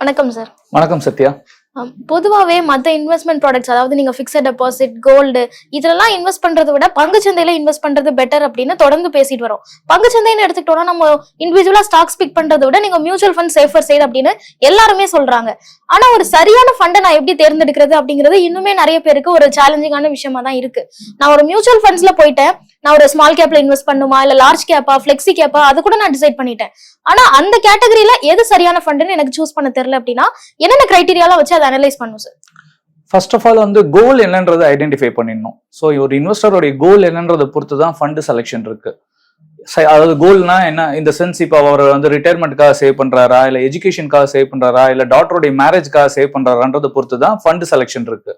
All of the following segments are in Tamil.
வணக்கம் சார் வணக்கம் சத்யா. பொதுவாகவே மற்ற இன்வெஸ்ட்மெண்ட் ப்ராடக்ட்ஸ் அதாவது நீங்க ஃபிக்ஸட் டெபாசிட் கோல்டு இதெல்லாம் இன்வெஸ்ட் பண்றதை விட பங்குச்சந்தையில இன்வெஸ்ட் பண்றது பெட்டர் அப்படின்னு தொடர்ந்து பேசிட்டு வரோம். பங்குச்சந்தைன்னு எடுத்துக்கிட்டோம்னா நம்ம இண்டிவிஜுவலா ஸ்டாக்ஸ் பிக் பண்றதை விட நீங்க மியூச்சுவல் ஃபண்ட் சேஃபர் சைடு அப்படின்னு எல்லாருமே சொல்றாங்க. ஆனா ஒரு சரியான ஃபண்டை நான் எப்படி தேர்ந்தெடுக்கிறது அப்படிங்கிறது இன்னுமே நிறைய பேருக்கு ஒரு சேலஞ்சிங்கான விஷயமா தான் இருக்கு. நான் ஒரு மியூச்சுவல் ஃபண்ட்ஸ்ல போயிட்டேன். நான் ஒரு ஸ்மால் கேப்ல இன்வெஸ்ட் பண்ணுமா? இல்ல லார்ஜ் கேப்பா ஃபிளெக்ஸி கேப்பா அது கூட நான் டிசைட் பண்ணிட்டேன். ஆனா அந்த கேட்டகரியில எது சரியான ஃபண்டுன்னு எனக்கு சூஸ் பண்ண தெரியல அப்படின்னா என்னென்ன கிரைட்டீரியாலாம் வச்சு அதை அனலைஸ் பண்ணும் சார் ஃபர்ஸ்ட் ஆஃப் ஆல் வந்து கோல் என்னன்றதை ஐடென்டிஃபை பண்ணிடணும். ஸோ ஒரு இன்வெஸ்டருடைய கோல் என்னன்றதை பொறுத்து தான் ஃபண்டு செலெக்ஷன் இருக்கு அதாவது கோல்னா என்ன? இந்த சென்ஸ் இப்போ அவர் வந்து ரிட்டையர்மெண்ட்காக சேவ் பண்ணுறாரா இல்லை எஜுகேஷனுக்காக சேவ் பண்ணுறாரா இல்லை டாக்டருடைய மேரேஜ்க்காக சேவ் பண்ணுறாரான்றதை பொறுத்து தான் ஃபண்டு செலெக்ஷன் இருக்கு.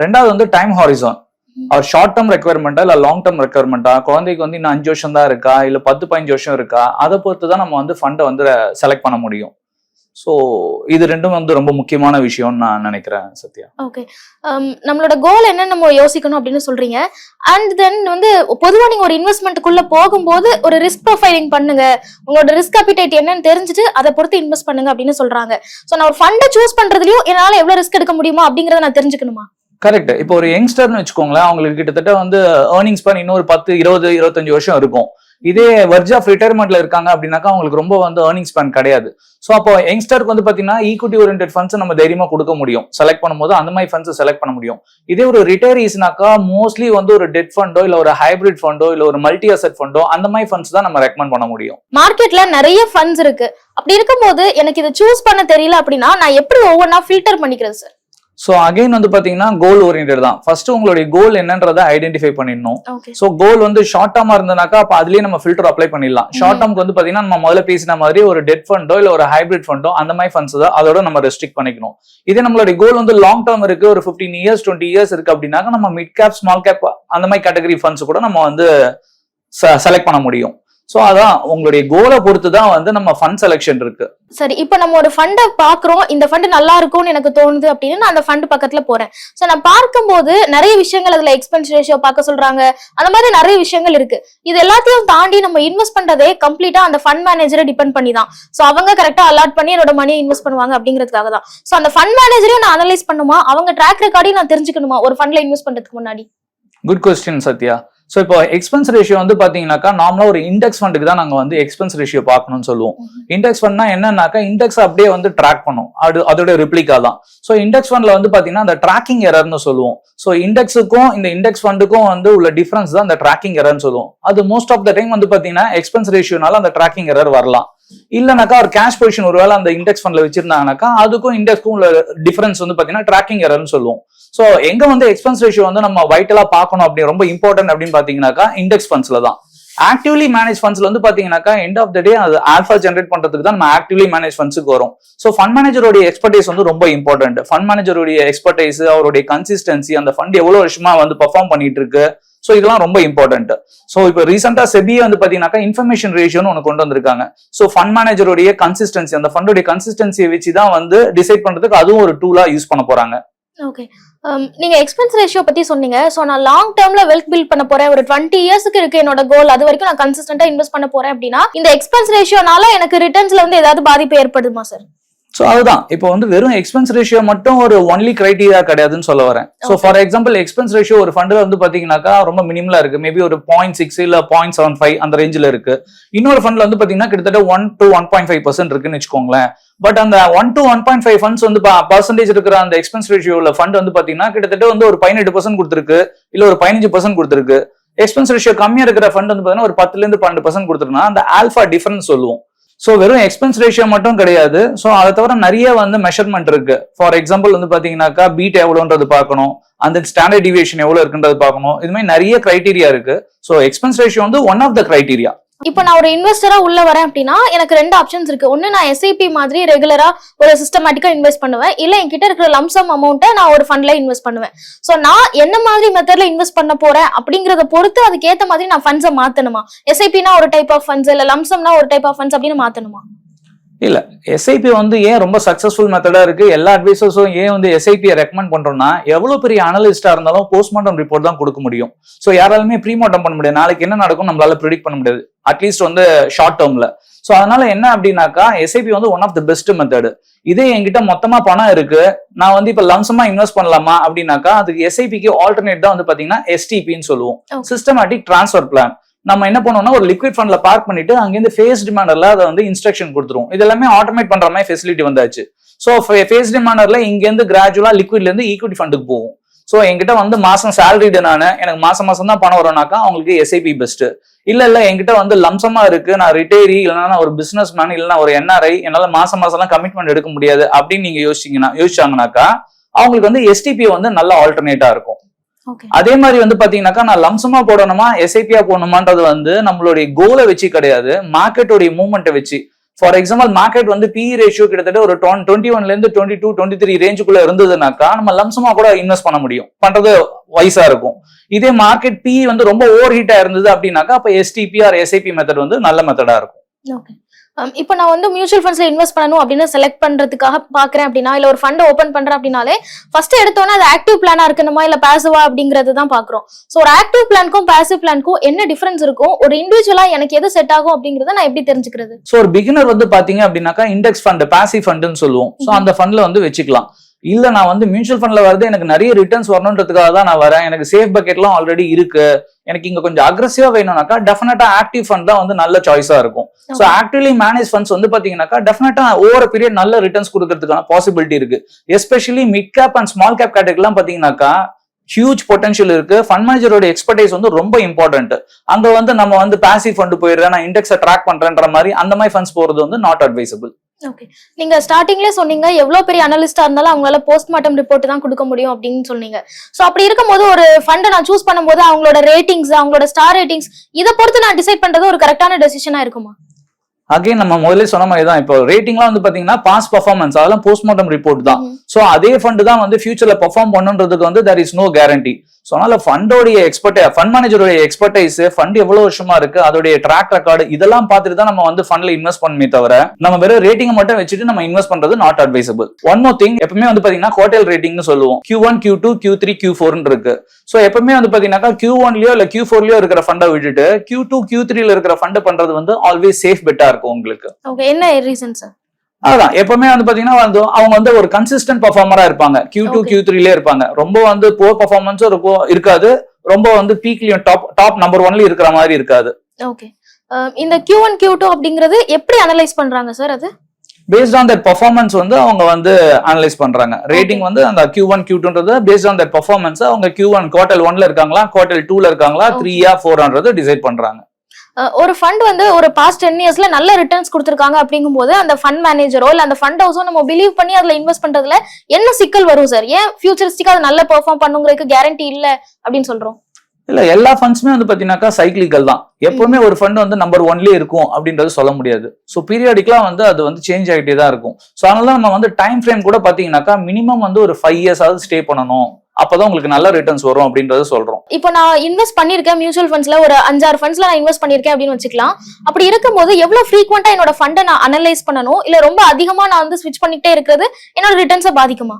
ரெண்டாவது வந்து டைம் ஹாரிசான் அவர் ஷார்ட் டேர்ம் ரெக்குவயர்மெண்ட்டா இல்ல லாங் டேர்ம் ரெக்குவயர்மெண்ட்டா குழந்தைக்கு வந்து இன்னும் அஞ்சு வருஷம் தான் இருக்கா? இல்ல பத்து பதினஞ்சு வருஷம் இருக்கா? அதை பொறுத்து தான் நம்ம வந்து ஃபண்டை வந்து செலக்ட் பண்ண முடியும். ஸோ இது ரெண்டும் வந்து ரொம்ப முக்கியமான விஷயம்னு நான் நினைக்கிறேன் சத்யா. ஓகே um, நம்மளோட கோல் என்ன நம்ம யோசிக்கணும் அப்படின்னு சொல்றீங்க. அண்ட் தென் வந்து பொதுவா நீங்க ஒரு இன்வெஸ்ட்மெண்ட்டுக்குள்ள போகும்போது ஒரு ரிஸ்க் ப்ரொஃபைலிங் பண்ணுங்க. உங்களோட ரிஸ்க் அப்பிடைட் என்னன்னு தெரிஞ்சுட்டு அதை பொறுத்து இன்வெஸ்ட் பண்ணுங்க அப்படின்னு சொல்றாங்க. சோ நான் ஒரு ஃபண்டை சூஸ் பண்றதுலயும் என்னால எவ்வளவு ரிஸ்க் எடுக்க முடியுமா அப்படிங்கறத நான் தெரிஞ்சுக்கணுமா? கரெக்ட் இப்போ ஒரு யங்ஸ்டர்னு வச்சுக்கோங்களேன் அவங்களுக்கு கிட்டத்தட்ட வந்து ஏர்னிங்ஸ் பண்ண இன்னொரு பத்து இருபது இருபத்தஞ்சு வருஷம் இருக்கும். இதே வர்ஜ் ஆஃப் ரிட்டையர்மெண்ட்ல இருக்காங்க அப்படின்னாக்கா அவங்களுக்கு ரொம்ப வந்து ஏர்னிங் ஸ்பேன் கிடையாது. ஸோ அப்போ யங்ஸ்டருக்கு வந்து பாத்தீங்கன்னா ஈக்விட்டி ஓரியன்ட் ஃபண்ட்ஸ் நம்ம தைரியமா கொடுக்க முடியும். செலக்ட் பண்ணும்போது அந்த மாதிரி ஃபண்ட்ஸ் செலக்ட் பண்ண முடியும். இதே ஒரு ரிட்டையரிஸ்னாக்கா மோஸ்ட்லி வந்து ஒரு டெட் ஃபண்டோ இல்ல ஒரு ஹைபிரிட் ஃபண்டோ இல்ல ஒரு மல்டி அசெட் ஃபண்டோ அந்த மாதிரி ஃபண்ட்ஸ் தான் நம்ம ரெக்கமெண்ட் பண்ண முடியும். மார்க்கெட்ல நிறைய ஃபண்ட்ஸ் இருக்கு. அப்படி இருக்கும்போது எனக்கு இதை சூஸ் பண்ண தெரியல அப்படின்னா நான் எப்படி ஒவ்வொன்றா ஃபில்டர் பண்ணிக்கிறது சார் ஸோ அகைன் வந்து பாத்தீங்கன்னா கோல் ஓரியன்ட் தான். ஃபர்ஸ்ட் உங்களுடைய கோல் என்னன்றதை ஐடென்டிஃபை பண்ணிடணும். சோ கோல் வந்து ஷார்ட் டேர்மா இருந்தனாக்கா அப்ப அதுலயே நம்ம ஃபில்டர் அப்ளை பண்ணிடலாம். ஷார்ட் டேர்ம்க்கு வந்து பாத்தீங்கன்னா நம்ம முதல்ல பேசின மாதிரி ஒரு டெட் ஃபண்டோ இல்ல ஒரு ஹைபிரிட் ஃபண்டோ அந்த மாதிரி ஃபண்ட்ஸ் தான் அதோட நம்ம ரெஸ்ட்ரிக்ட் பண்ணிக்கணும். இதே நம்மளுடைய கோல் வந்து லாங் டேர்ம் இருக்கு ஒரு 15 இயர்ஸ் டுவெண்ட்டி இயர்ஸ் இருக்கு அப்படின்னாக்க நம்ம மிட் கேப் ஸ்மால் கேப் அந்த மாதிரி கேட்டகரி ஃபண்ட்ஸ் கூட நம்ம வந்து செலக்ட் பண்ண முடியும். சோ அதான் உங்களுடைய கோலை பொறுத்து தான் வந்து நம்ம ஃபண்ட் செலெக்ஷன் இருக்கு. சரி இப்போ நம்ம ஒரு ஃபண்டை பாக்குறோம் இந்த ஃபண்ட் நல்லா இருக்கும்னு எனக்கு தோணுது அப்படின்னு நான் அந்த ஃபண்ட் பக்கத்துல போறேன். சோ நான் பார்க்கும்போது நிறைய விஷயங்கள் அதுல எக்ஸ்பென்ஸ் ரேஷியோ பார்க்க சொல்றாங்க. அந்த மாதிரி நிறைய விஷயங்கள் இருக்கு. இது எல்லாத்தையும் தாண்டி நம்ம இன்வெஸ்ட் பண்றதே கம்ப்ளீட்டா அந்த ஃபண்ட் மேனேஜரை டிபெண்ட் பண்ணி தான் சோ அவங்க கரெக்டா அலாட் பண்ணி என்னோட மணியை இன்வெஸ்ட் பண்ணுவாங்க அப்படிங்கிறதுக்காக தான். சோ அந்த ஃபண்ட் மேனேஜரையும் நான் அனலைஸ் பண்ணுமா? அவங்க ட்ராக் ரெக்கார்டையும் நான் தெரிஞ்சுக்கணுமா? ஒரு ஃபண்ட்ல இன்வெஸ்ட் பண்றதுக்கு முன்னாடி. Good question Sathya. ஸோ இப்போ எக்ஸ்பென்ஸ் ரேஷியோ வந்து பாத்தீங்கன்னாக்கா நார்மலா ஒரு இண்டெக்ஸ் ஃபண்டுக்கு தான் நாங்க வந்து எக்ஸ்பென்ஸ் ரேஷியோ பார்க்கணும்னு சொல்லுவோம். இண்டெக்ஸ் ஃபண்ட்னா என்னன்னாக்கா இண்டெக்ஸ் அப்படியே வந்து ட்ராக் பண்ணும். அது அதோட ரிப்ளிகா தான். ஸோ இண்டெக்ஸ் ஃபண்ட்ல வந்து பாத்தீங்கன்னா அந்த ட்ராக்கிங் எரர்னு சொல்லுவோம். ஸோ இண்டெக்ஸுக்கும் இந்த இண்டெக்ஸ் ஃபண்டுக்கும் வந்து உள்ள டிஃபரன்ஸ் தான் அந்த ட்ராக்கிங் எரர்னு சொல்லுவோம். அது மோஸ்ட் ஆஃப் த டைம் வந்து பாத்தீங்கன்னா எக்ஸ்பென்ஸ் ரேஷியோனால அந்த ட்ராக்கிங் எரர் வரலாம். இல்லைனாக்கா ஒரு கேஷ் பொசிஷன் ஒருவேளை அந்த இண்டெக்ஸ் ஃபண்ட்ல வச்சிருந்தாங்கனாக்கா அதுக்கும் இண்டெக்ஸ்க்கும் உள்ள டிஃபரன்ஸ் வந்து பாத்தீங்கன்னா ட்ராக்கிங் எரர்னு சொல்லுவோம். ஸோ எங்க வந்து எக்ஸ்பென்ஸ் ரேஷியோ வந்து நம்ம வைட்டலா பார்க்கணும் அப்படி ரொம்ப இம்பார்ட்டன்ட் அப்படின்னு பாத்தீங்கன்னாக்கா இண்டெக்ஸ் ஃபண்ட்ஸ்ல தான். ஆக்டிவ்லி மேனேஜ் ஃபண்ட்ஸ்ல வந்து பாத்தீங்கன்னாக்கா எண்ட் ஆஃப் த டே அது ஆல்ஃபா ஜென்ரேட் பண்றதுக்கு தான் நம்ம ஆக்டிவ்லி மேனேஜ் ஃபண்ட்ஸுக்கு வரும். ஸோ ஃபண்ட் மேனேஜருடைய எக்ஸ்பர்டைஸ் வந்து ரொம்ப இம்பார்ட்டன்ட் ஃபண்ட் மேனேஜருடைய எக்ஸ்பர்டைஸ் அவருடைய கன்சிஸ்டன்சி அந்த ஃபண்ட் எவ்வளவு வருஷமா வந்து பர்ஃபார்ம் பண்ணிட்டு இருக்கு. ஸோ இதெல்லாம் ரொம்ப இம்பார்ட்டன்ட் ஸோ இப்போ ரீசெண்டா செபியே வந்து பாத்தீங்கன்னாக்கா இன்ஃபர்மேஷன் ரேஷியோன்னு ஒன்று கொண்டு வந்திருக்காங்க. ஸோ ஃபண்ட் மேனேஜருடைய கன்சிஸ்டன்சி அந்த ஃபண்டுடைய கன்சிஸ்டன்சியை வச்சு தான் வந்து டிசைட் பண்றதுக்கு அதுவும் ஒரு டூலா யூஸ் பண்ண போறாங்க. ஓகே um, நீங்க எக்ஸ்பென்ஸ் ரேஷியோ பத்தி சொன்னீங்க. ஸோ நான் லாங் டேர்ம்ல வெல்த் பில்ட் பண்ண போறேன். ஒரு டுவெண்ட்டி இயர்ஸ்க்கு இருக்கு என்னோட கோல் அது வரைக்கும் நான் கன்சிஸ்டன்டா இன்வெஸ்ட் பண்ண போறேன் அப்படின்னா இந்த எக்ஸ்பென்ஸ் ரேஷியோனால எனக்கு ரிட்டர்ன்ஸ்ல வந்து ஏதாவது பாதிப்பு ஏற்படுமா சார் ஸோ அதுதான். இப்போ வந்து வெறும் எக்ஸ்பென்ஸ் ரேஷியோ மட்டும் ஒரு ஒன்லி கிரைட்டீரியா கிடையாதுன்னு சொல்ல வரேன். So. For example expense ratio ஒரு ஃபண்டில் வந்து பாத்தீங்கன்னாக்கா ரொம்ப மினிமலா இருக்கு. மேபி ஒரு பாயிண்ட் சிக்ஸ் இல்ல பாயிண்ட் செவன் ஃபைவ் அந்த ரேஞ்சில் இருக்கு. இன்னொரு ஃபண்ட்ல வந்து பாத்தீங்கன்னா கிட்டத்தட்ட one to one point five percent இருக்குன்னு வச்சுக்கோங்களேன். பட் அந்த one to one point five funds வந்து பர்சன்டேஜ் இருக்கிற அந்த எக்ஸ்பென்ஸ் ரேஷியோல ஃபண்ட் வந்து பாத்தீங்கன்னா கிட்டத்தட்ட வந்து ஒரு பதினெட்டு பர்சன்ட் கொடுத்துருக்கு. இல்ல ஒரு பதினஞ்சு பர்சன்ட் கொடுத்துருக்கு. எக்ஸ்பென்ஸ் ரேஷியோ கம்மியா இருக்கிற ஃபண்ட் வந்து பாத்தீங்கன்னா ஒரு பத்துல இருந்து பன்னெண்டு பர்சன்ட் கொடுத்துருன்னா அந்த ஆல்ஃபா டிஃபரன்ஸ் சொல்லுவோம். ஸோ வெறும் எக்ஸ்பென்ஸ் ரேஷியோ மட்டும் கிடையாது. ஸோ அதை தவிர நிறைய வந்து மெஷர்மெண்ட் இருக்கு. ஃபார் எக்ஸாம்பிள் வந்து பார்த்தீங்கன்னாக்கா பீட் எவ்வளோன்றது பார்க்கணும். அந்த ஸ்டாண்டர்ட் டிவியேஷன் எவ்வளோ இருக்குன்றது பார்க்கணும். இது மாதிரி நிறைய கிரைட்டீரியா இருக்கு. ஸோ எக்ஸ்பென்ஸ் ரேஷியோ வந்து ஒன் ஆஃப் த கிரைட்டீரியா இப்போ நான் ஒரு இன்வெஸ்டரா உள்ள வரேன் அப்படின்னா எனக்கு ரெண்டு ஆப்ஷன்ஸ் இருக்கு. ஒன்னு நான் எஸ்ஐபி மாதிரி ரெகுலரா ஒரு சிஸ்டமேட்டிக்கா இன்வெஸ்ட் பண்ணுவேன். இல்ல என்கிட்ட இருக்கிற லம்சம் அமௌண்ட்டை நான் ஒரு ஃபண்ட்ல இன்வெஸ்ட் பண்ணுவேன். சோ நான் என்ன மாதிரி மெத்தட்ல இன்வெஸ்ட் பண்ண போறேன் அப்படிங்கறத பொறுத்து அதுக்கு ஏத்த மாதிரி நான் ஃபண்ட்ஸை மாத்தணுமா? எஸ்ஐபினா ஒரு டைப் ஆஃப் ஃபண்ட்ஸ் இல்ல லம்சம்னா ஒரு டைப் ஆஃப் ஃபண்ட்ஸ் அப்படின்னு மாத்தணுமா? இல்ல எஸ்ஐபி வந்து ஏன் ரொம்ப சக்சஸ்ஃபுல் மெத்தடா இருக்கு? எல்லா அட்வைசர்ஸும் ஏன் வந்து எஸ்ஐபியை ரெக்கமெண்ட் பண்றோம்னா எவ்வளவு பெரிய அனலிஸ்டா இருந்தாலும் போஸ்ட்மார்ட்டம் ரிப்போர்ட் தான் கொடுக்க முடியும். ஸோ யாராலுமே ப்ரீமார்ட்டம் பண்ண முடியாது. நாளைக்கு என்ன நடக்கும் நம்மளால ப்ரிடிக்ட் பண்ண முடியாது. அட்லீஸ்ட் வந்து ஷார்ட் டேர்ம்ல ஸோ அதனால என்ன அப்படின்னாக்கா எஸ்ஐபி வந்து one of the best method இதே என்கிட்ட மொத்தமா பணம் இருக்கு. நான் வந்து இப்ப லம்சமா இன்வெஸ்ட் பண்ணலாமா அப்படின்னாக்கா அதுக்கு எஸ்ஐபிக்கு ஆல்டர்னேட் தான் வந்து பாத்தீங்கன்னா எஸ்டிபின்னு சொல்லுவோம். சிஸ்டமேட்டிக் ட்ரான்ஸ்ஃபர் பிளான் நம்ம என்ன பண்ணுவோம்னா ஒரு லிக்விட் ஃபண்ட்ல பார்க் பண்ணிட்டு அங்கேருந்து ஃபேஸ் டிமாண்டர்ல அதை வந்து இன்ஸ்ட்ரக்ஷன் கொடுத்துருவோம். இது எல்லாமே ஆட்டோமேட் பண்ற மாதிரி ஃபெசிலிட்டி வந்தாச்சு. ஸோ ஃபேஸ் டிமாண்டர்ல இங்கேருந்து கிராஜுவலா லிக்விட்ல இருந்து ஈக்விட்டி ஃபண்டுக்கு போகும் ஸோ என்கிட்ட வந்து மாசம் சேலரிடு நான் எனக்கு மாசம் மாசம் தான் பணம் வரும்னாக்கா அவங்களுக்கு எஸ்ஐபி பெஸ்ட் இல்ல இல்ல என்கிட்ட வந்து லம்சமா இருக்கு. நான் ரிட்டையரி இல்லைன்னா நான் ஒரு பிசினஸ் மேன் இல்லைன்னா ஒரு என்ஆர்ஐ என்னால மாசம் மாசம் எல்லாம் கமிட்மெண்ட் எடுக்க முடியாது அப்படின்னு நீங்க யோசிச்சீங்கன்னா யோசிச்சாங்கனாக்கா அவங்களுக்கு வந்து எஸ்டிபி வந்து நல்ல ஆல்டர்னேட்டா இருக்கும். அதே மாதிரி வந்து பாத்தீங்கன்னாக்கா நான் லம்சமா போடணுமா எஸ்ஐபியா போடணுமான்றது வந்து நம்மளுடைய கோலை வச்சு கிடையாது. மார்க்கெட்டோடைய மூவ்மெண்ட்டை வச்சு. ஃபார் எக்ஸாம்பிள் மார்க்கெட் வந்து பி ரேஷியோ கிட்டத்தட்ட ஒரு டுவெண்ட்டி ஒன்ல இருந்து டுவெண்ட்டி டூ டுவெண்ட்டி த்ரீ ரேஞ்சுக்குள்ள இருந்ததுனாக்கா நம்ம லம்சமா கூட இன்வெஸ்ட் பண்ண முடியும். பண்றது வயசா இருக்கும். இதே மார்க்கெட் பி வந்து ரொம்ப ஓவர் ஹீட்டா இருந்தது அப்படின்னாக்கா அப்ப எஸ்டிபி ஆர் எஸ்ஐபி மெத்தட் வந்து நல்ல மெத்தடா இருக்கும். இப்போ நான் வந்து மியூச்சுவல் ஃபண்ட்ஸ்ல இன்வெஸ்ட் பண்ணணும் அப்படின்னு செலக்ட் பண்றதுக்காக பாக்குறேன் அப்படின்னா இல்ல ஒரு ஃபண்ட் ஓபன் பண்றேன் அப்படின்னாலே ஃபர்ஸ்ட் எடுத்தோன்னே அது ஆக்டிவ் பிளானா இருக்கணுமா இல்ல பாசிவா அப்படிங்கறது தான் பாக்குறோம். ஸோ ஒரு ஆக்டிவ் பிளான்க்கும் பாசிவ் பிளான்க்கும் என்ன டிஃபரன்ஸ் இருக்கும் ஒரு இண்டிவிஜுவலா எனக்கு எது செட் ஆகும் அப்படிங்கறத நான் எப்படி தெரிஞ்சுக்கிறது? ஸோ ஒரு பிகினர் வந்து பாத்தீங்க அப்படின்னாக்கா இண்டெக்ஸ் ஃபண்ட் பாசிவ் ஃபண்டுன்னு சொல்லுவோம். ஸோ அந்த ஃபண்ட்ல வந்து வச்சுக்கலாம். இல்ல நான் வந்து மியூச்சுவல் ஃபண்ட்ல வருது எனக்கு நிறைய ரிட்டர்ன்ஸ் வரணுன்றதுக்காக தான் நான் வரேன். எனக்கு சேஃப் பக்கெட்லாம் ஆல்ரெடி இருக்கு. எனக்கு இங்க கொஞ்சம் அக்ரஸிவா வேணும்னாக்கா டெஃபினட்டா ஆக்டிவ் ஃபண்ட் தான் வந்து நல்ல சாய்ஸா இருக்கும். ஸோ ஆக்டிவ்லி மேனேஜ் ஃபண்ட்ஸ் வந்து பாத்தீங்கன்னாக்கா டெஃபினட்டா ஓவர் பீரியட் நல்ல ரிட்டர்ன்ஸ் கொடுக்கறதுக்கான பாசிபிலிட்டி இருக்கு. Especially mid cap and small cap கேட்டகரிலாம் பாத்தீங்கன்னாக்கா ஹியூஜ் பொட்டன்ஷியல் இருக்கு. ஃபண்ட் மேனேஜரோட எக்ஸ்பர்டைஸ் வந்து ரொம்ப இம்பார்ட்டன்ட் அங்க வந்து நம்ம வந்து பாசிவ் ஃபண்ட் போயிடுறேன் நான் இண்டெக்ஸை ட்ராக் பண்றேன்ற மாதிரி அந்த மாதிரி ஃபண்ட்ஸ் போறது வந்து நாட் அட்வைசபிள் ஓகே நீங்க ஸ்டார்டிங்லேயே சொன்னீங்க எவ்வளவு பெரிய அனலிஸ்டா இருந்தாலும் அவங்களால போஸ்ட்மார்ட்டம் ரிப்போர்ட் தான் கொடுக்க முடியும் அப்படின்னு சொன்னீங்க. சோ அப்படி இருக்கும்போது ஒரு ஃபண்டை நான் சூஸ் பண்ணும்போது அவங்களோட ரேட்டிங்ஸ் அவங்களோட ஸ்டார் ரேட்டிங்ஸ் இதை பொறுத்து நான் டிசைட் பண்றது ஒரு கரெக்டான டெசிஷனா இருக்குமா? அகைன் நம்ம முதல்ல சொன்ன மாதிரி தான் இப்போ ரேட்டிங்லாம் வந்து பாத்தீங்கன்னா பாஸ் பர்ஃபார்மன்ஸ் அதெல்லாம் போஸ்ட்மார்ட்டம் ரிப்போர்ட் தான். ஸோ அதே ஃபண்ட் தான் வந்து ஃபியூச்சர்ல பெர்ஃபார்ம் பண்ணுன்றதுக்கு வந்து there is no guarantee so அதனால ஃபண்டோடைய எக்ஸ்பர்ட் ஃபண்ட் மேனேஜருடைய எக்ஸ்பர்டைஸ் ஃபண்ட் எவ்வளவு வருஷமா இருக்கு அதோடைய ட்ராக் ரெக்கார்டு இதெல்லாம் பார்த்துட்டு தான் நம்ம வந்து ஃபண்ட்ல இன்வெஸ்ட் பண்ணுமே தவிர நம்ம வெறும் ரேட்டிங் மட்டும் வச்சுட்டு நம்ம இன்வெஸ்ட் பண்றது not advisable one more thing எப்பவுமே வந்து பாத்தீங்கன்னா ஹோட்டல் ரேட்டிங்னு சொல்லுவோம். Q one Q two Q three Q ஃபோர்னு இருக்கு. ஸோ எப்பவுமே வந்து பாத்தீங்கன்னா கியூ ஒன்லயோ இல்ல கியூ ஃபோர்லயோ இருக்கிற ஃபண்டை விட்டுட்டு கியூ டூ கியூ த்ரீல இருக்கிற ஃபண்ட் பண்றது வந்து ஆல்வேஸ் சேஃப் பெட்டா இருக்கும் உங்களுக்கு. ஓகே என்ன ரீசன் சார் அதான் எப்பவுமே வந்து பாத்தீங்கன்னா வந்து அவங்க வந்து ஒரு கன்சிஸ்டன்ட் பர்ஃபார்மரா இருப்பாங்க. Q two. கியூ த்ரீல இருப்பாங்க. ரொம்ப வந்து புவர் பர்ஃபார்மன்ஸும் இருக்கும் இருக்காது. ரொம்ப வந்து பீக்லயும் டாப் டாப் நம்பர் ஒன்ல இருக்கிற மாதிரி இருக்காது. ஓகே இந்த கியூ ஒன் கியூ டூ அப்படிங்கிறது எப்படி அனலைஸ் பண்றாங்க சார் அது? பேஸ்ட் ஆன் தட் பர்ஃபார்மன்ஸ் வந்து அவங்க வந்து அனலைஸ் பண்றாங்க. ரேட்டிங் வந்து அந்த கியூ ஒன் கியூ டூன்றது பேஸ்ட் ஆன் தட் பர்ஃபார்மன்ஸ் அவங்க கியூ ஒன் குவார்டல் ஒன்ல இருக்காங்களா குவார்டல் டூல இருக்காங்களா. த்ரீயா ஃபோர்ன்றது டிசைட் பண்றாங்க. ஒரு ஃபண்ட் வந்து ஒரு பாஸ்ட் டென் இயர்ஸ்ல நல்ல ரிட்டர்ன்ஸ் கொடுத்துருக்காங்க அப்படிங்கும்போது அந்த ஃபண்ட் மேனேஜரோ இல்ல அந்த ஃபண்ட் ஹவுஸோ நம்ம பிலீவ் பண்ணி அதுல இன்வெஸ்ட் பண்றதுல என்ன சிக்கல் வரும் சார் ஏன் ஃபியூச்சரிஸ்டிக்கா அது நல்ல பெர்ஃபார்ம் பண்ணுங்கிறதுக்கு கேரண்டி இல்ல அப்படின்னு சொல்றோம். இல்ல எல்லா ஃபண்ட்ஸுமே வந்து பாத்தீங்கன்னாக்கா சைக்கிளிக்கல் தான். எப்பவுமே ஒரு ஃபண்ட் வந்து நம்பர் ஒன்லயே இருக்கும் அப்படின்றது சொல்ல முடியாது. ஸோ பீரியாடிக்கலா வந்து அது வந்து சேஞ்ச் ஆகிட்டே தான் இருக்கும். ஸோ அதனால நம்ம வந்து டைம் ஃப்ரேம் கூட பாத்தீங்கன்னாக்கா மினிமம் வந்து ஒரு ஃபைவ் இயர்ஸ் ஆகுது ஸ்டே பண்ணணும். அப்பதான் உங்களுக்கு நல்ல ரிட்டர்ன்ஸ் வரும் அப்படின்றத சொல்றோம். இப்போ நான் இன்வெஸ்ட் பண்ணிருக்கேன் மியூச்சுவல் ஃபண்ட்ஸ்ல ஒரு அஞ்சாறு ஃபண்ட்ஸ்ல நான் இன்வெஸ்ட் பண்ணிருக்கேன் அப்படின்னு வச்சுக்கலாம். அப்படி இருக்கும்போது எவ்வளவு ஃப்ரீக்வெண்டா என்னோட ஃபண்டை நான் அனலைஸ் பண்ணணும்? இல்ல ரொம்ப அதிகமா நான் வந்து ஸ்விட்ச் பண்ணிக்கிட்டே இருக்கிறது என்னோட ரிட்டர்ன்ஸை பாதிக்குமா?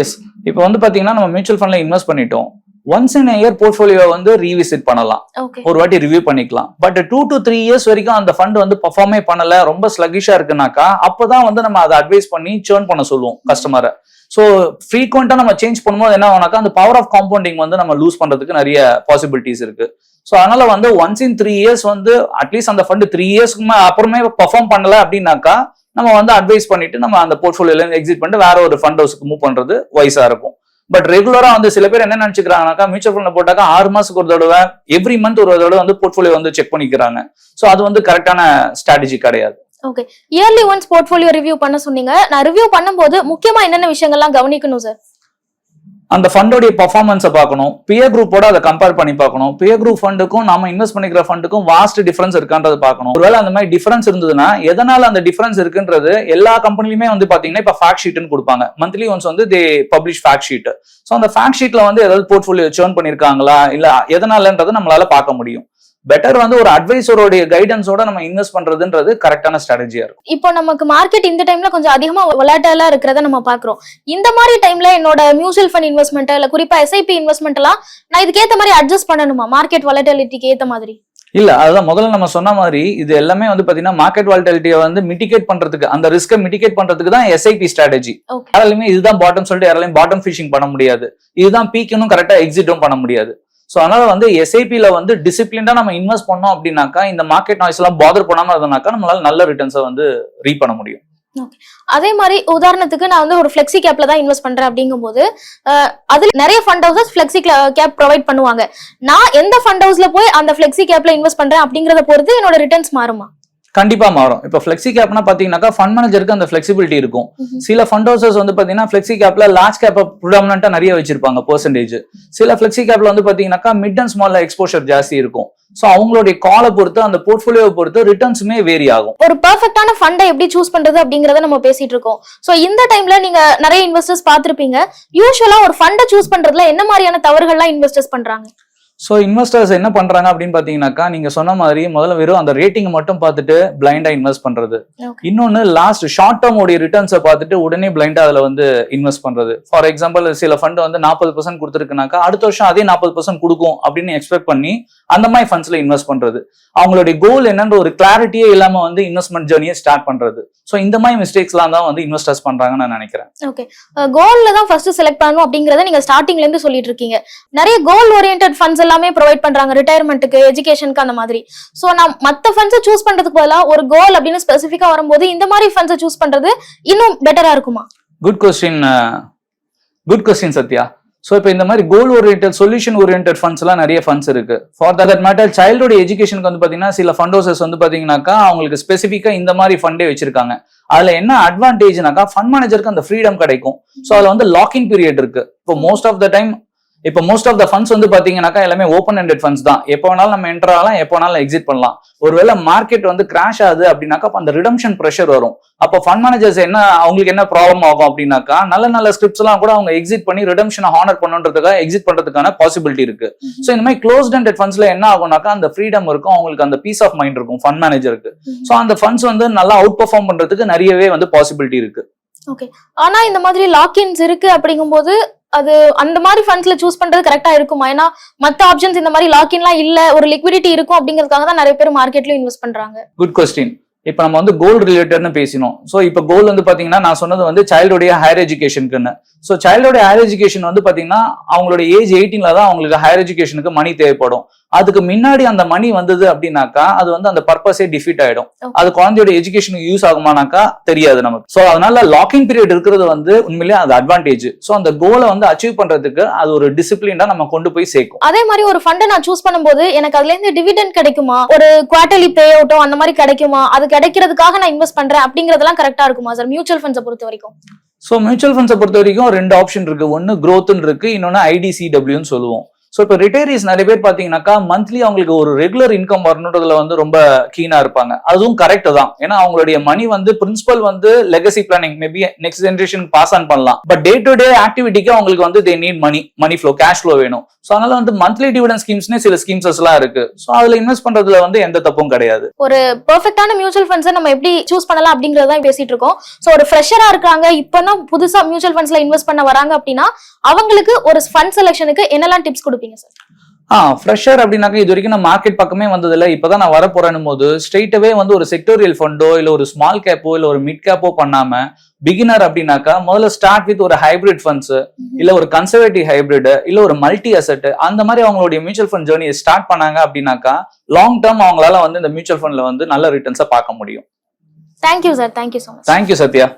எஸ் இப்போ வந்து பாத்தீங்கன்னா நம்ம மியூச்சுவல் ஃபண்ட்ல இன்வெஸ்ட் பண்ணிட்டோம். ஒன்ஸ் இன் இயர் போர்ட்ஃபோலியோ வந்து ரீவிசிட் பண்ணலாம். ஒரு வாட்டி ரிவ்யூ பண்ணிக்கலாம். But two to three years வரைக்கும் அந்த ஃபண்ட் வந்து பர்ஃபார்மே பண்ணல ரொம்ப ஸ்லகிஷா இருக்குனாக்கா அப்பதான் வந்து நம்ம அதை அட்வைஸ் பண்ணி சேர்ன் பண்ண சொல்லுவோம் கஸ்டமரை ஸோ ஃப்ரீக்வெண்டா நம்ம சேஞ்ச் பண்ணும்போது என்ன ஆகுனாக்கா அந்த பவர் ஆஃப் காம்பவுண்டிங் வந்து நம்ம லூஸ் பண்றதுக்கு நிறைய பாசிபிலிட்டிஸ் இருக்கு. ஸோ அதனால வந்து ஒன்ஸ் இன் த்ரீ இயர்ஸ் வந்து அட்லீஸ்ட் அந்த ஃபண்ட் த்ரீ இயர்ஸ்க்கு அப்புறமே பர்ஃபார்ம் பண்ணல அப்படின்னாக்கா நம்ம வந்து அட்வைஸ் பண்ணிட்டு நம்ம அந்த போர்ட்ஃபோலியோல இருந்து எக்ஸிட் பண்ணிட்டு வேற ஒரு ஃபண்ட் ஹவுஸ்க்கு மூவ் பண்றது வைஸா இருக்கும். பட் ரெகுலரா வந்து சில பேர் என்ன நினைச்சுக்கிறாங்கனாக்கா மியூச்சுவல் ஃபண்ட்ல போட்டாக்கா ஆறு மாசத்துக்கு ஒரு தடவை எவ்ரி மந்த் ஒரு தடவை வந்து போர்ட்ஃபோலியோ வந்து செக் பண்ணிக்கிறாங்க. ஸோ அது வந்து கரெக்டான ஸ்ட்ராட்டஜி கிடையாது. Okay yearly once portfolio review பண்ண சொன்னீங்க. நான் ரிவ்யூ பண்ணும்போது முக்கியமா என்னென்ன விஷயங்கள்லாம் கவனிக்கணும் சார் அந்த ஃபண்டோடைய பர்ஃபார்மன்ஸை பார்க்கணும். பியர் குரூப்போட அதை கம்பேர் பண்ணி பார்க்கணும். பியர் குரூப் ஃபண்டுக்கும் நம்ம இன்வெஸ்ட் பண்ணிக்கிற ஃபண்டுக்கும் வாஸ்ட் டிஃபரன்ஸ் இருக்கான்றது பார்க்கணும். ஒருவேளை அந்த மாதிரி டிஃபரன்ஸ் இருந்ததுன்னா எதனால அந்த டிஃபரன்ஸ் இருக்குன்றது எல்லா கம்பெனிலுமே வந்து பாத்தீங்கன்னா இப்ப ஃபேக்ட் ஷீட்னு கொடுப்பாங்க. மந்த்லி ஒன்ஸ் வந்து they publish fact sheet so அந்த ஃபேக்ட் ஷீட்ல வந்து ஏதாவது போர்ட்ஃபோலியோ சேர்ன் பண்ணிருக்காங்களா இல்ல எதனாலன்றதை நம்மளால பார்க்க முடியும். பெட்டர் வந்து ஒரு அட்வைசரோடைய கைடன்ஸோட நம்ம இன்வெஸ்ட் பண்றதுன்றது கரெக்டான ஸ்ட்ராட்டஜியா இருக்கும். இப்போ நமக்கு மார்க்கெட் இந்த டைம்ல கொஞ்சம் அதிகமா விளையாட்டலா இருக்கிறத நம்ம பாக்குறோம் இந்த மாதிரி டைம்ல என்னோட மியூச்சுவல் ஃபண்ட் இன்வெஸ்ட்மெண்ட் இல்ல குறிப்பா எஸ்ஐபி இன்வெஸ்ட்மெண்ட் எல்லாம் நான் இதுக்கேத்த மாதிரி அட்ஜஸ்ட் பண்ணணுமா? மார்க்கெட் வொலட்டிலிட்டிக்கு ஏத்த மாதிரி. இல்ல அதுதான் முதல்ல நம்ம சொன்ன மாதிரி இது எல்லாமே வந்து பாத்தீங்கன்னா மார்க்கெட் வாலிட்டிலிட்டியை வந்து மிட்டிகேட் பண்றதுக்கு அந்த ரிஸ்க்கை மிட்டிகேட் பண்றதுக்கு தான் எஸ்ஐபி ஸ்ட்ராட்டஜி. யாராலையுமே இதுதான் பாட்டம் சொல்லிட்டு யாராலையும் பாட்டம் ஃபிஷிங் பண்ண முடியாது. இதுதான் பீக்கனும் கரெக்டா எக்ஸிட்டும் பண்ண முடியாது. ஸோ அதனால வந்து எஸ்ஐபியில் வந்து டிசிப்ளின்டா நம்ம இன்வெஸ்ட் பண்ணோம் அப்படின்னாக்கா இந்த மார்க்கெட் நாய்ஸ் எல்லாம் பாதர் பண்ணாமல் இருந்தனாக்கா நம்மளால நல்ல ரிட்டர்ன்ஸை வந்து ரீ பண்ண முடியும். அதே மாதிரி உதாரணத்துக்கு நான் வந்து ஒரு ஃபிளெக்ஸி கேப்ல தான் இன்வெஸ்ட் பண்றேன் அப்படிங்கும்போது போது அதுல நிறைய fund houses flexi cap provide பண்ணுவாங்க. நான் எந்த ஃபண்ட் ஹவுஸ்ல போய் அந்த ஃபிளெக்ஸி கேப்ல இன்வெஸ்ட் பண்றேன் அப்படிங்கறத பொறுத்து என்னோட ரிட்டர்ன்ஸ் மாறுமா? கண்டிப்பா மாறும். இப்போ ஃபிளெக்ஸி கேப்னா பாத்தீங்கன்னாக்கா ஃபண்ட் மேனேஜருக்கு அந்த ஃபிளெக்சிபிலிட்டி இருக்கும். சில ஃபண்ட் ஹவுசஸ் வந்து பாத்தீங்கன்னா ஃபிளெக்ஸி கேப்ல லார்ஜ் கேப் ப்ரிடாமினா நிறைய வச்சிருப்பாங்க பெர்சன்டேஜ் சில ஃபிளெக்ஸி கேப்ல வந்து பாத்தீங்கன்னாக்கா மிட் அண்ட் ஸ்மால் எக்ஸ்போஷர் ஜாஸ்தி இருக்கும். ஸோ அவங்களுடைய காலை பொறுத்து அந்த போர்ட்ஃபோலியோவை பொறுத்து ரிட்டர்ன்ஸுமே வேரி ஆகும். ஒரு பெர்ஃபெக்டான ஃபண்டை எப்படி சூஸ் பண்றது அப்படிங்கறத நம்ம பேசிட்டு இருக்கோம். சோ இந்த டைம்ல நீங்க நிறைய இன்வெஸ்டர்ஸ் பார்த்திருப்பீங்க. யூஸ்வலா ஒரு ஃபண்டை சூஸ் பண்றதுல என்ன மாதிரியான தவறுகள்லாம் இன்வெஸ்டர்ஸ் பண்றாங்க? ஸோ இன்வெஸ்டர்ஸ் என்ன பண்றாங்க அப்படின்னு பாத்தீங்கன்னாக்கா நீங்க சொன்ன மாதிரி முதல்ல வெறும் அந்த ரேட்டிங் மட்டும் பார்த்துட்டு பிளைண்டா இன்வெஸ்ட் பண்றது. இன்னொன்னு லாஸ்ட் ஷார்ட் டேர்ம் உடைய ரிட்டர்ன்ஸை பார்த்துட்டு உடனே பிளைண்டா அதுல வந்து இன்வெஸ்ட் பண்றது. ஃபார் எக்ஸாம்பிள் சில ஃபண்ட் வந்து நாற்பது பர்சன்ட் கொடுத்துருக்குனாக்கா அடுத்த வருஷம் அதே நாற்பது பர்சன்ட் கொடுக்கும் அப்படின்னு எக்ஸ்பெக்ட் பண்ணி அந்த மாதிரி ஃபண்ட்ஸ்ல இன்வெஸ்ட் பண்றது. அவங்களுடைய கோல் என்னன்ற ஒரு கிளாரிட்டியே இல்லாம வந்து இன்வெஸ்ட்மெண்ட் ஜேர்னியை ஸ்டார்ட் பண்றது. ஸோ இந்த மாதிரி மிஸ்டேக்ஸ்லாம் தான் வந்து இன்வெஸ்டர்ஸ் பண்றாங்கன்னு நான் நினைக்கிறேன். ஓகே கோல்ல தான் ஃபர்ஸ்ட் செலக்ட் பண்ணணும் அப்படிங்கறத நீங்க ஸ்டார்டிங்ல இருந்து சொல்லிட்டு இருக்கீங்க. நிறைய கோல் ஓரியன்ட் ஃபண்ட்ஸ் எல்லாமே ப்ரொவைட் பண்றாங்க. ரிட்டையர்மெண்ட்டுக்கு எஜுகேஷனுக்கு அந்த மாதிரி. ஸோ நான் மற்ற ஃபண்ட்ஸை சூஸ் பண்றதுக்கு பதிலாக ஒரு கோல் அப்படின்னு ஸ்பெசிஃபிக்காக வரும்போது இந்த மாதிரி ஃபண்ட்ஸை சூஸ் பண்றது இன்னும் பெட்டரா இருக்குமா? Good question good question Sathya. So இப்போ இந்த மாதிரி கோல் ஓரியன்டட் சொல்யூஷன் ஓரியன்டட் ஃபண்ட்ஸ்லாம் நிறைய ஃபண்ட்ஸ் இருக்கு. ஃபார் தட் மேட்டர் சைல்டோட எஜுகேஷனுக்கு வந்து பார்த்தீங்கன்னா சில ஃபண்ட் வந்து பார்த்தீங்கன்னாக்கா அவங்களுக்கு ஸ்பெசிஃபிக்காக இந்த மாதிரி ஃபண்டே வச்சிருக்காங்க. அதுல என்ன அட்வான்டேஜ்னாக்கா ஃபண்ட் மேனேஜருக்கு அந்த ஃப்ரீடம் கிடைக்கும். ஸோ அதில் வந்து லாக்இன் பீரியட் இருக்கு. இப்போ மோஸ்ட் ஆஃப் த டைம் இப்போ மோஸ்ட் ஆஃப் த ஃபண்ட்ஸ் வந்து பாத்தீங்கன்னாக்கா எல்லாமே ஓப்பன் ஹெண்டட் ஃபண்ட்ஸ் தான். எப்போ வேணாலும் நம்ம என்டர் ஆகலாம் எப்போ வேணாலும் எக்ஸிட் பண்ணலாம். ஒருவேளை மார்க்கெட் வந்து கிராஷ் ஆகுது அப்படின்னாக்கா அப்ப அந்த ரிடம்ஷன் ப்ரெஷர் வரும். அப்போ ஃபண்ட் மேனேஜர்ஸ் என்ன அவங்களுக்கு என்ன ப்ராப்ளம் ஆகும் அப்படின்னாக்கா நல்ல நல்ல ஸ்கிரிப்ட்ஸ் எல்லாம் கூட அவங்க எக்ஸிட் பண்ணி ரிடம்ஷனை ஹானர் பண்ணுன்றதுக்காக எக்ஸிட் பண்றதுக்கான பாசிபிலிட்டி இருக்கு. ஸோ இந்த மாதிரி க்ளோஸ்ட் ஹெண்டட் ஃபண்ட்ஸ்ல என்ன ஆகும்னாக்கா அந்த ஃப்ரீடம் இருக்கும் அவங்களுக்கு அந்த பீஸ் ஆஃப் மைண்ட் இருக்கும் ஃபண்ட் மேனேஜருக்கு ஸோ அந்த ஃபண்ட்ஸ் வந்து நல்லா அவுட் பெர்ஃபார்ம் பண்றதுக்கு நிறையவே வந்து பாசிபிலிட்டி இருக்கு. ஆனா இந்த மாதிரி லாக்இன்ஸ் இருக்கு அப்படிங்கும்போது அது அந்த மாதிரி ஃபண்ட்ஸ்ல சூஸ் பண்றது கரெக்டா இருக்குமா? ஏன்னா மத்த ஆப்ஷன்ஸ் இந்த மாதிரி லாக்இன்லாம் இல்ல ஒரு லிக்விடிட்டி இருக்கும் அப்படிங்கிறதுக்காக தான் நிறைய பேர் மார்க்கெட்லயும் இன்வெஸ்ட் பண்றாங்க. குட் கொஸ்டின் இப்போ நம்ம வந்து கோல் ரிலேட்டட்னு பேசினோம். ஸோ இப்போ கோல் வந்து பாத்தீங்கன்னா நான் சொன்னது வந்து சைல்டுடைய ஹையர் எஜுகேஷனுக்குன்னு ஸோ சைல்டோட ஹையர் எஜுகேஷன் வந்து பாத்தீங்கன்னா அவங்களோட ஏஜ் எயிட்டீன்ல தான் அவங்களுக்கு ஹையர் எஜுகேஷனுக்கு மணி தேவைப்படும். அதுக்கு முன்னாடி அந்த மணி வந்தது அப்படின்னாக்கா அது வந்து அந்த பர்பஸே டிஃபீட் ஆயிடும். அது குழந்தையோட எஜுகேஷனுக்கு யூஸ் ஆகுமானாக்கா தெரியாது நமக்கு. ஸோ அதனால லாக்கிங் பீரியட் இருக்கிறது வந்து உண்மையிலேயே அது அட்வான்டேஜ் ஸோ அந்த கோலை வந்து அச்சீவ் பண்றதுக்கு அது ஒரு டிசிப்ளின்டா நம்ம கொண்டு போய் சேர்க்கும். அதே மாதிரி ஒரு ஃபண்டை நான் சூஸ் பண்ணும்போது எனக்கு அதுல இருந்து டிவிடெண்ட் கிடைக்குமா? ஒரு குவார்டர்லி பே அவுட்டோ அந்த மாதிரி கிடைக்குமா? அது கிடைக்கிறதுக்காக நான் இன்வெஸ்ட் பண்றேன் அப்படிங்கறதெல்லாம் கரெக்டா இருக்குமா சார் மியூச்சுவல் ஃபண்ட்ஸை பொறுத்த வரைக்கும். ஸோ மியூச்சுவல் ஃபண்ட்ஸை பொறுத்த வரைக்கும் ரெண்டு ஆப்ஷன் இருக்கு. ஒன்னு growthன்னு இருக்கு. இன்னொன்னு ஐடிசிடபிள்யூன்னு சொல்லுவோம். ஸோ இப்போ ரிட்டையரிஸ் நிறைய பேர் பார்த்தீங்கன்னாக்கா மந்த்லி அவங்களுக்கு ஒரு ரெகுலர் இன்கம் வரணுன்றதுல வந்து ரொம்ப கீனா இருப்பாங்க. அதுவும் கரெக்ட் தான். ஏன்னா அவங்களுடைய மணி வந்து பிரின்சிபல் வந்து legacy planning maybe next generation pass on பண்ணலாம். பட் டே டு டே ஆக்டிவிட்டிக்கு அவங்களுக்கு வந்து they need money money flow cash flow வேணும். ஸோ அதனால வந்து மந்த்லி டிவிடன் ஸ்கீம்ஸ்னே சில ஸ்கீம்ஸஸ் எல்லாம் இருக்கு. ஸோ அதுல இன்வெஸ்ட் பண்றதுல வந்து எந்த தப்பும் கிடையாது. ஒரு பெர்ஃபெக்டான மியூச்சுவல் ஃபண்ட்ஸை நம்ம எப்படி சூஸ் பண்ணலாம் அப்படிங்கறத பேசிட்டு இருக்கோம். சோ ஒரு ஃப்ரெஷரா இருக்காங்க இப்பதான் புதுசா மியூச்சுவல் ஃபண்ட்ஸ்ல இன்வெஸ்ட் பண்ண வராங்க அப்படின்னா அவங்களுக்கு ஒரு ஃபண்ட் செலெக்ஷனுக்கு என்னெல்லாம் டிப்ஸ் கொடுப்பீங்க? சார் ஆ ஃப்ரெஷர் அப்படின்னாக்கா இது வரைக்கும் நான் மார்க்கெட் பக்கமே வந்ததில்ல. இப்பதான் நான் வர போறேன் போது ஸ்ட்ரெயிட்டவே வந்து ஒரு செக்டோரியல் ஃபண்டோ இல்ல ஒரு ஸ்மால் கேப்போ இல்ல ஒரு மிட் கேப்போ பண்ணாம பிகினர் அப்படின்னாக்கா முதல்ல ஸ்டார்ட் வித் ஒரு ஹைபிரிட் ஃபண்ட்ஸ் இல்ல ஒரு கன்சர்வேட்டிவ் ஹைபிரிட் இல்ல ஒரு மல்டி அசெட் அந்த மாதிரி அவங்களுடைய மியூச்சுவல் ஃபண்ட் ஜேர்னியை ஸ்டார்ட் பண்ணாங்க அப்படின்னாக்கா லாங் டேர்ம் அவங்களால வந்து இந்த மியூச்சுவல் ஃபண்ட்ல வந்து நல்ல ரிட்டர்ன்ஸை பார்க்க முடியும். Thank you sir thank you so much thank you Sathya.